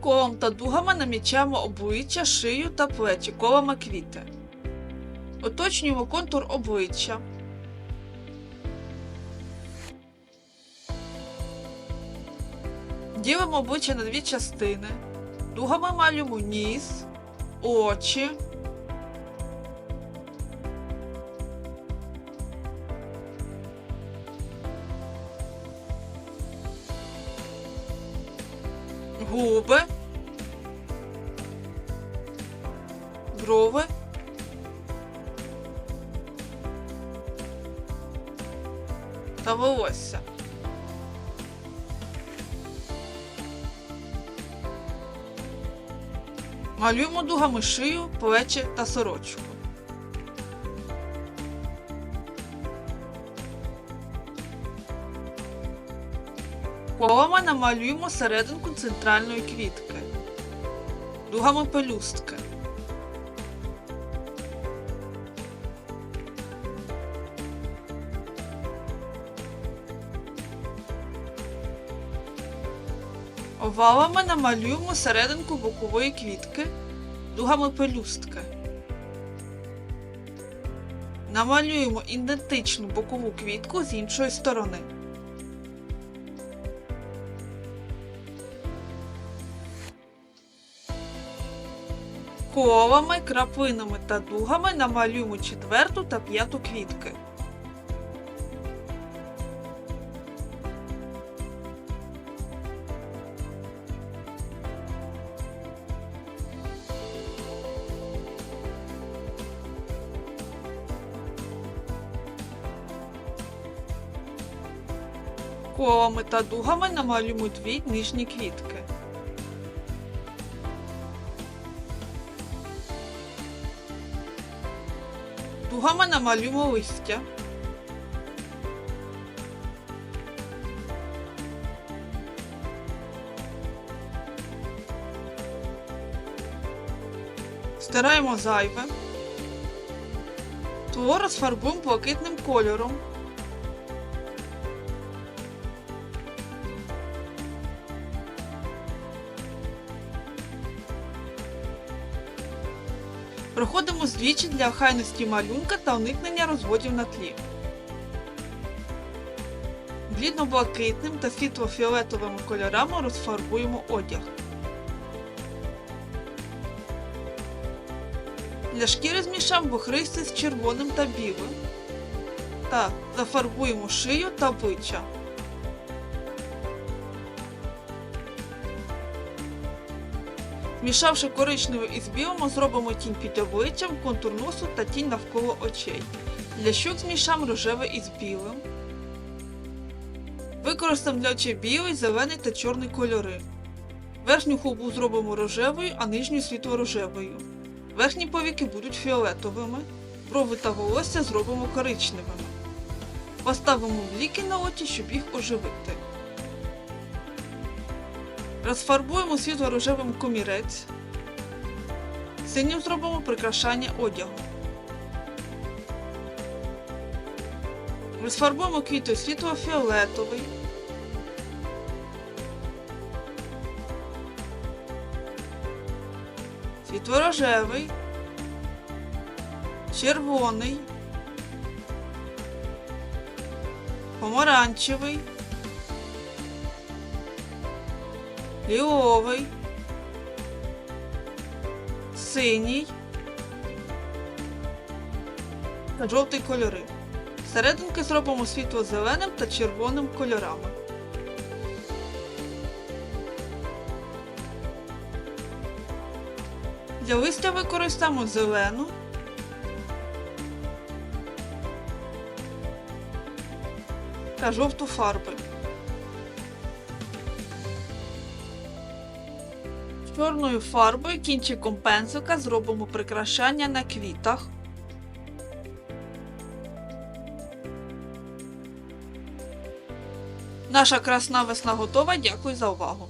Колом та дугами намічаємо обличчя, шию та плечі, колами квіти. Уточнюємо контур обличчя. Ділимо обличчя на дві частини. Дугами малюємо ніс, очі. Губи. Брови. Та волосся. Малюємо дугами шию, плечі та сорочку. Колами намалюємо серединку центральної квітки. Дугами пелюстки. Овалами намалюємо серединку бокової квітки дугами пелюстки. Намалюємо ідентичну бокову квітку з іншої сторони. Колами, крапинами та дугами намалюємо четверту та п'яту квітки. Колами та дугами намалюємо дві нижні квітки. Дугами намалюємо листя. Стираємо зайве. Тло розфарбуємо блакитним кольором. Проходимо здвічі для охайності малюнка та уникнення розводів на тлі. Блідно-блакитним та світло-фіолетовими кольорами розфарбуємо одяг. Для шкіри змішаємо бухристи з червоним та білим. Та зафарбуємо шию та обличчя. Мішавши коричневе із білим, зробимо тінь під обличчям, контур носу та тінь навколо очей. Для щок змішаємо рожеве із білим. Використаємо для очей білий, зелений та чорний кольори. Верхню губу зробимо рожевою, а нижню світло-рожевою. Верхні повіки будуть фіолетовими. Брови та волосся зробимо коричневими. Поставимо бліки на очі, щоб їх оживити. Розфарбуємо світло-рожевим комірець. Синім зробимо прикрашання одягу. Розфарбуємо квіти світло-фіолетовий. Світло-рожевий. Червоний. Помаранчевий. Ліловий, синій та жовтий кольори. Серединки зробимо світло-зеленим та червоним кольорами. Для листя використаємо зелену та жовту фарби. Чорною фарбою кінчиком пензика зробимо прикрашання на квітах. Наша красна весна готова. Дякую за увагу!